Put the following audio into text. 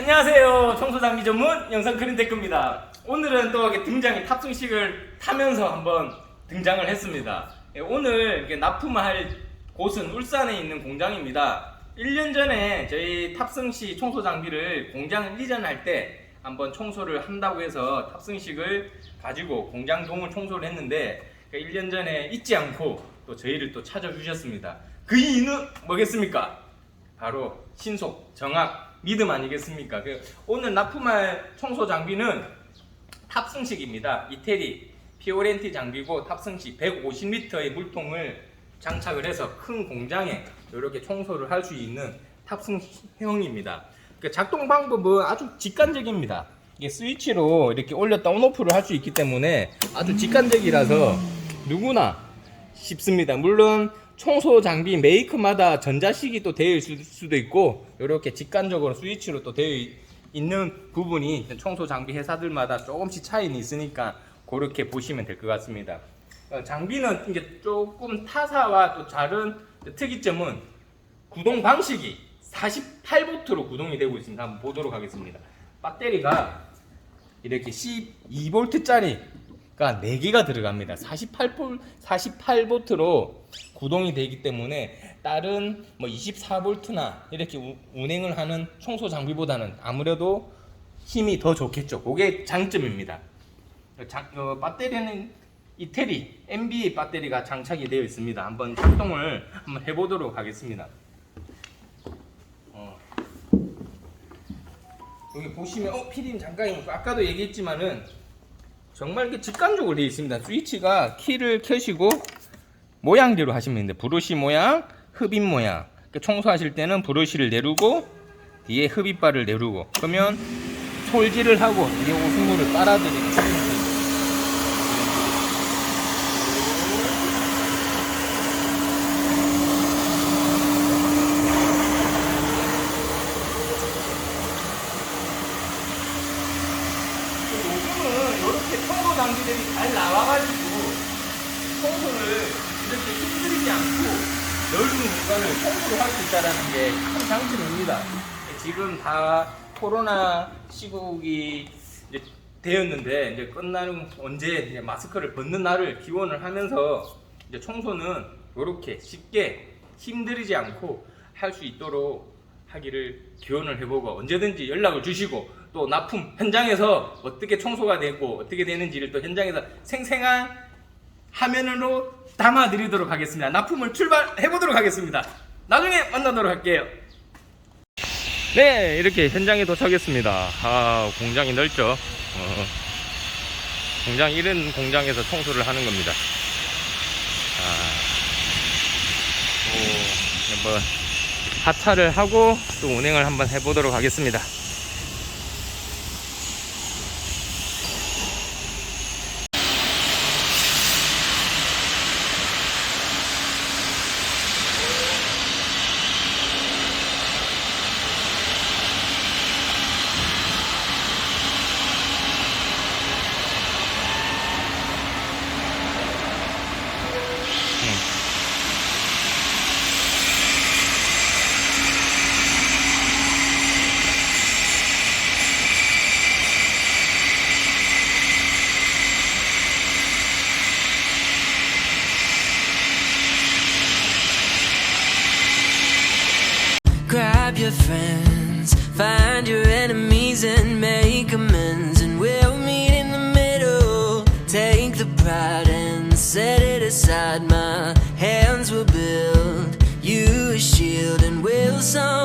안녕하세요. 청소 장비 전문 영상 그린 댓글입니다. 오늘은 또 이렇게 등장이 탑승식을 타면서 한번 등장을 했습니다. 예, 오늘 납품할 곳은 울산에 있는 공장입니다. 1년 전에 저희 탑승시 청소 장비를 공장을 이전할 때 한번 청소를 한다고 해서 탑승식을 가지고 공장 동을 청소를 했는데 1년 전에 잊지 않고 또 저희를 또 찾아주셨습니다. 그 이유는 뭐겠습니까? 바로 신속, 정확, 믿음 아니겠습니까? 그 오늘 납품할 청소 장비는 탑승식입니다. 이태리 피오렌티 장비고 탑승식 150리터의 물통을 장착을 해서 큰 공장에 이렇게 청소를 할 수 있는 탑승형입니다. 그 작동 방법은 아주 직관적입니다. 이게 스위치로 이렇게 올렸다 온오프를 할 수 있기 때문에 아주 직관적이라서 누구나 쉽습니다. 물론 청소 장비 메이크마다 전자식이 또 되어 있을 수도 있고 이렇게 직관적으로 스위치로 또 되어 있는 부분이 청소 장비 회사들마다 조금씩 차이는 있으니까 그렇게 보시면 될 것 같습니다. 어, 장비는 이제 조금 타사와 또 다른 특이점은 구동 방식이 48V로 구동이 되고 있습니다. 한번 보도록 하겠습니다. 배터리가 이렇게 12V짜리가 4개가 들어갑니다. 48V, 48V로 구동이 되기 때문에 다른 뭐 24V나 이렇게 우- 운행을 하는 청소 장비보다는 아무래도 힘이 더 좋겠죠. 그게 장점입니다. 장, 어, 배터리는 이태리 MBA 배터리가 장착이 되어 있습니다. 한번 작동을 한번 해보도록 하겠습니다. 어. 여기 보시면 어 피디님 잠깐 아까도 얘기했지만은 정말 이게 직관적으로 되어 있습니다. 스위치가 키를 켜시고 모양대로 하시면 됩니다. 브러쉬 모양, 흡입 모양. 그러니까 청소하실 때는 브러쉬를 내리고 뒤에 흡입발을 내리고 그러면 솔질을 하고. 요즘은 이렇게 청소 장비들이 잘 나와가지고 청소를 이렇게 힘들이지 않고 넓은 공간을 청소를 할수 있다는 게큰 장점입니다. 지금 다 코로나 시국이 이제 되었는데 이제 끝나는 언제 이제 마스크를 벗는 날을 기원을 하면서 이제 청소는 이렇게 쉽게 힘들이지 않고 할 수 있도록 하기를 기원을 해보고 언제든지 연락을 주시고 또 납품 현장에서 어떻게 청소가 되고 어떻게 되는지를 또 현장에서 생생한 화면으로 담아드리도록 하겠습니다. 납품을 출발해 보도록 하겠습니다. 나중에 만나도록 할게요. 네, 이렇게 현장에 도착했습니다. 아, 공장이 넓죠. 어, 공장 이런 공장에서 청소를 하는 겁니다. 아, 오, 한번 하차를 하고 또 운행을 한번 해보도록 하겠습니다. Friends, find your enemies and make amends, and we'll meet in the middle. Take the pride and set it aside. My hands will build you a shield, and we'll the